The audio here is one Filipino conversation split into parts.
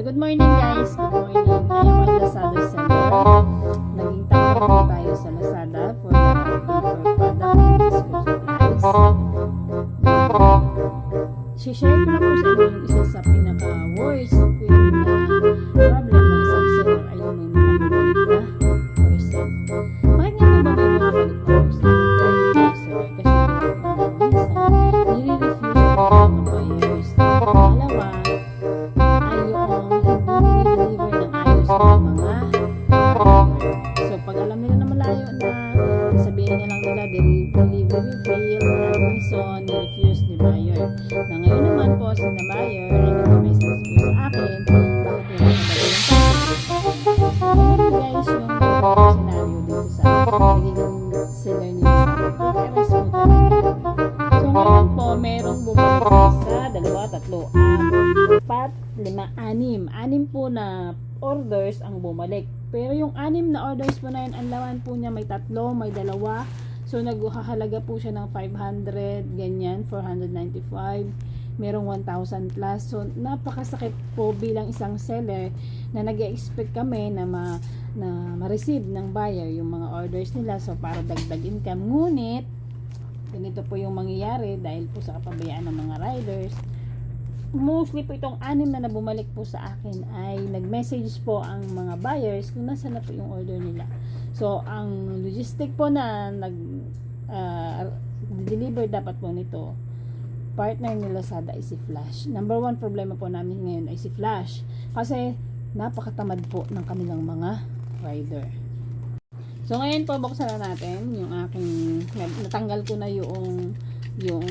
So, good morning guys. Good morning. I am on Lazada seller. Naging tawag po refuse ni buyer. Na ngayon naman po, sa na buyer, ay nag-message po sa akin, bakit nila naman yung So, ganun guys, yung scenario dito sa nagiging nila sa PKRS po talaga. Merong bumalik dalawa, tatlo, apat, lima, anim. Anim po na orders ang bumalik. Pero yung anim na orders po na yun, ang laman po niya may tatlo, may dalawa. So, naghahalaga po siya ng 500, ganyan, 495. Merong 1,000 plus. So, napakasakit po bilang isang seller na nag expect kami na ma na ma-receive ng buyer yung mga orders nila so para dagdag income ngunit ganito po yung mangyayari dahil po sa kapabayaan ng mga riders mostly po itong anim na nabumalik po sa akin ay nag-message po ang mga buyers kung nasa na po yung order nila. So, ang logistic po na nag uh, deliver dapat po nito partner ni Lazada ay si Flash. Number one problema po namin ngayon ay si Flash. Kasi napakatamad po ng kanilang mga rider. So ngayon po buksan na natin yung aking natanggal ko na yung yung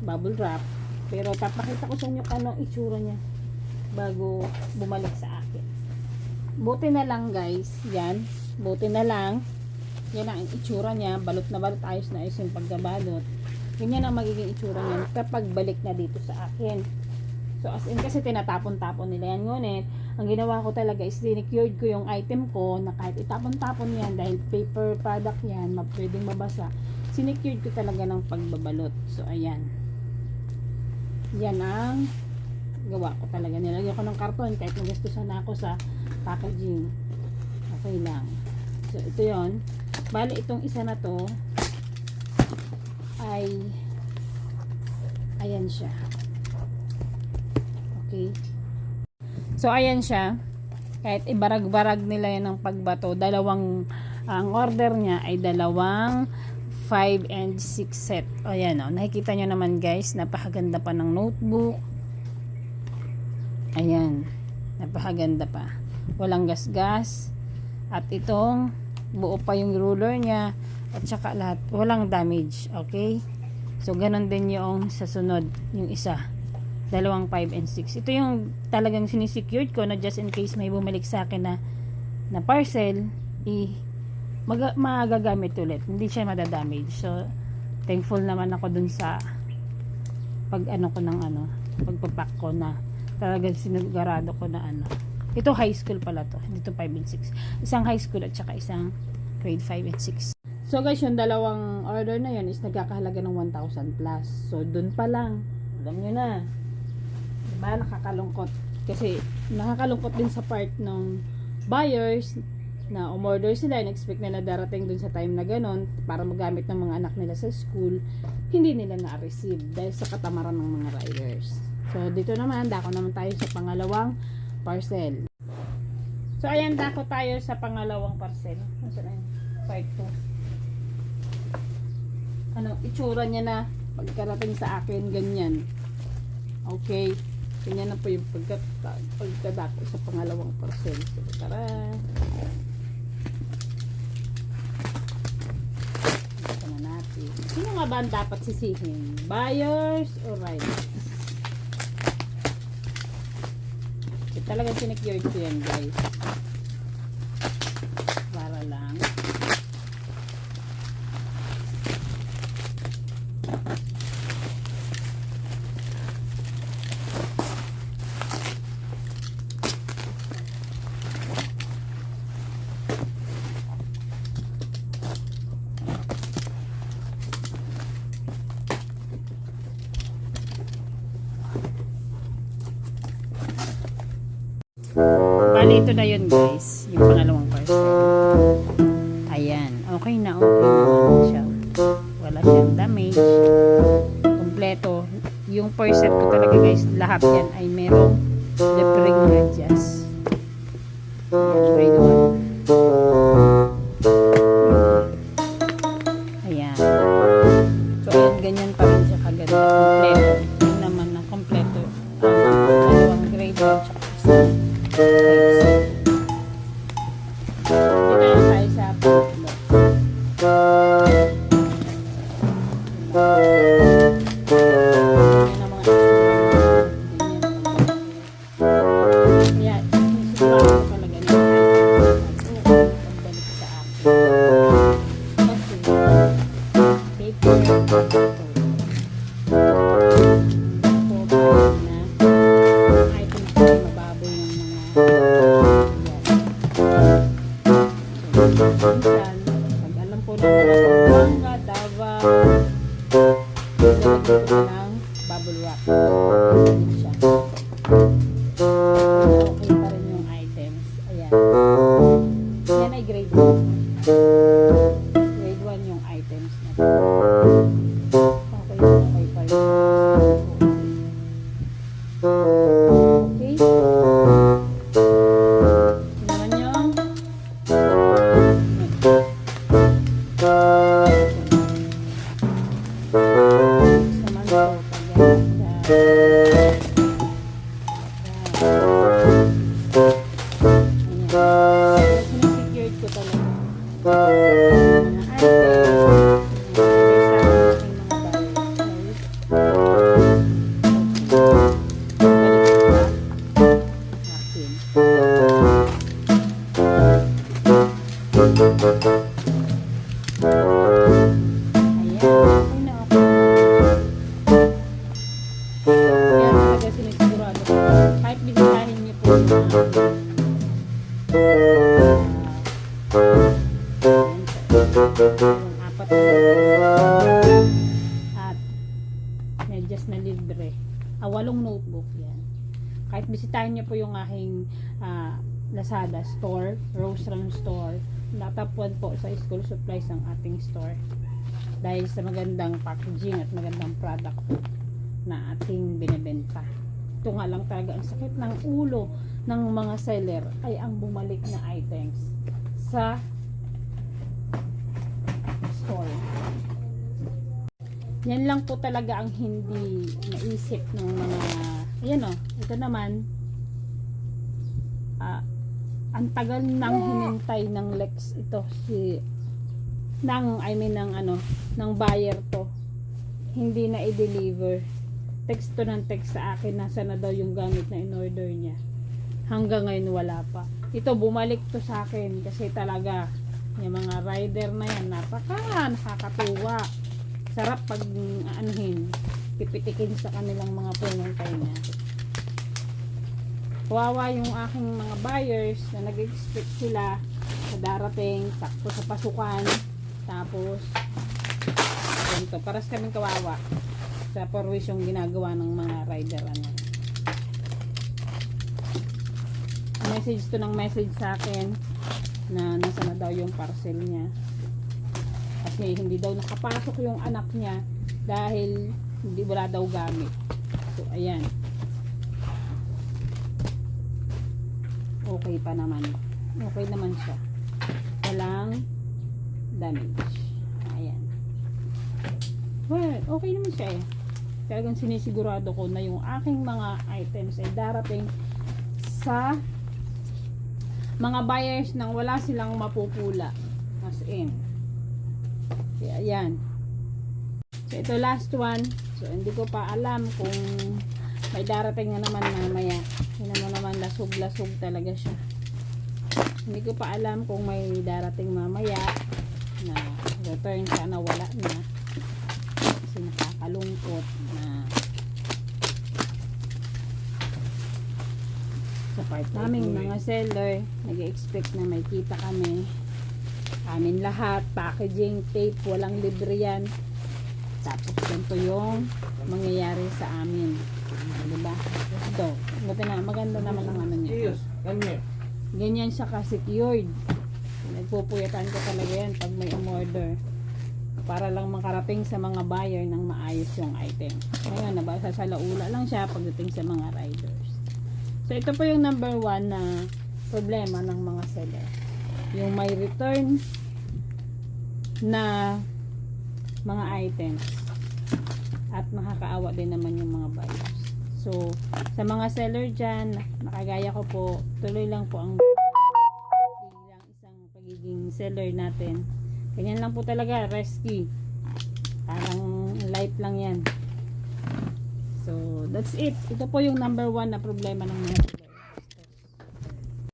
bubble wrap pero papakita ko sa inyo kung itsura niya bago bumalik sa akin. Buti na lang guys, yan. Buti na lang. Yan ang itsura niya. Balot na balot, ayos na ayos yung pagkabalot. Ganyan ang magiging itsura niya kapag balik na dito sa akin. So as in kasi tinatapon-tapon nila yan. Ngunit, ang ginawa ko talaga is dinicured ko yung item ko na kahit itapon-tapon yan dahil paper product yan, pwedeng mabasa. Sinecured ko talaga ng pagbabalot. So ayan yan ang gawa ko talaga. Nilagyan ko ng karton kahit nagastusan na ako sa packaging. Okay lang. So, ito yon Bali, itong isa na to ay ayan siya. Okay. So, ayan siya. Kahit ibarag-barag nila yan ng pagbato, dalawang ang order niya ay dalawang 5 and 6 set. O yan o. Nakikita nyo naman guys. Napakaganda pa ng notebook. Ayan. Napakaganda pa. Walang gasgas. At itong buo pa yung ruler niya. At saka lahat. Walang damage. Okay? So, ganun din yung sa sunod. Yung isa. Dalawang 5 and 6. Ito yung talagang sinisecured ko na just in case may bumalik sa akin na na parcel. I mag magagamit ulit. Hindi siya madadamage. So, thankful naman ako dun sa pag ano ko ng ano, pagpapak ko na talagang sinigurado ko na ano. Ito high school pala to. Dito 5 and 6. Isang high school at saka isang grade 5 and 6. So guys, yung dalawang order na yun is nagkakahalaga ng 1,000 plus. So, dun pa lang. Alam nyo na. Diba? Nakakalungkot. Kasi, nakakalungkot din sa part ng buyers na umorder sila and expect nila darating dun sa time na ganon para magamit ng mga anak nila sa school, hindi nila na-receive dahil sa katamaran ng mga riders. So, dito naman, dako naman tayo sa pangalawang parcel. So, ayan, dako tayo sa pangalawang parcel. Nasaan na? Part 2. Ano, itsura niya na pagkarating sa akin, ganyan. Okay. Ganyan na po yung pagka, pagkadako sa pangalawang parcel. So, tara. Ito na natin. Sino nga ba ang dapat sisihin? Buyers or riders? Talagang sinecured ko yan guys. Ito na yun guys. Yung pangalawang parcel. Ayan. Okay na, okay naman siya. Wala siyang damage. Kompleto. Yung set ko talaga guys, lahat yan ay merong lepring medyas. Ayan, grade Minsan, alam ko na wala sa Buanga, Davao, ng wrap. Yan siya. Sinisecured ko talaga. Mga items. Apat at medyas na libre. Ah, walong notebook yan. Kahit bisitahin niyo po yung aking ah, Lazada store, Rose Run store, natapuan po sa school supplies ang ating store. Dahil sa magandang packaging at magandang product po na ating binebenta. Ito nga lang talaga ang sakit ng ulo ng mga seller ay ang bumalik na items sa store. Yan lang po talaga ang hindi naisip ng mga ayan o, ito naman. Ah, ang tagal nang hinintay ng Lex ito si ng I mean ng ano ng buyer to. Hindi na i-deliver text to ng text sa akin nasa na daw yung gamit na in-order niya. Hanggang ngayon wala pa. Ito bumalik to sa akin kasi talaga yung mga rider na yan napaka nakakatuwa. Sarap pag anuhin pipitikin sa kanilang mga punong tainga kawawa yung aking mga buyers na nag-expect sila na darating sakto sa pasukan. Tapos ganito paras kaming kawawa sa perwis yung ginagawa ng mga rider ano. Message to ng message sa akin na nasa na daw yung parcel niya. Kasi hindi daw nakapasok yung anak niya dahil hindi wala daw gamit. So ayan. Okay pa naman. Okay naman siya. Walang damage. Ayan. Well okay naman siya eh talagang sinisigurado ko na yung aking mga items ay darating sa mga buyers nang wala silang mapupula. As in. Kaya ayan. So ito last one. So hindi ko pa alam kung may darating na naman mamaya. Yun naman naman lasog lasog talaga siya. Hindi ko pa alam kung may darating mamaya na return sana wala na nakakalungkot na sa part naming mga seller nag-expect na may kita kami amin lahat packaging tape walang libre yan tapos ganito yung mangyayari sa amin diba ito Buti na, maganda naman ang ano niya. Ganyan siya ka-secured. Nagpupuyatan ko talaga yan pag may umorder. Para lang makarating sa mga buyer ng maayos yung item. Ngayon, nabasa sa laula lang siya pagdating sa mga riders. So, ito po yung number one na problema ng mga seller. Yung may return na mga items. At makakaawa din naman yung mga buyers. So, sa mga seller dyan, nakagaya ko po, tuloy lang po ang bilang isang pagiging seller natin. Ganyan lang po talaga, rescue. Parang life lang yan. So, that's it. Ito po yung number one na problema ng mga.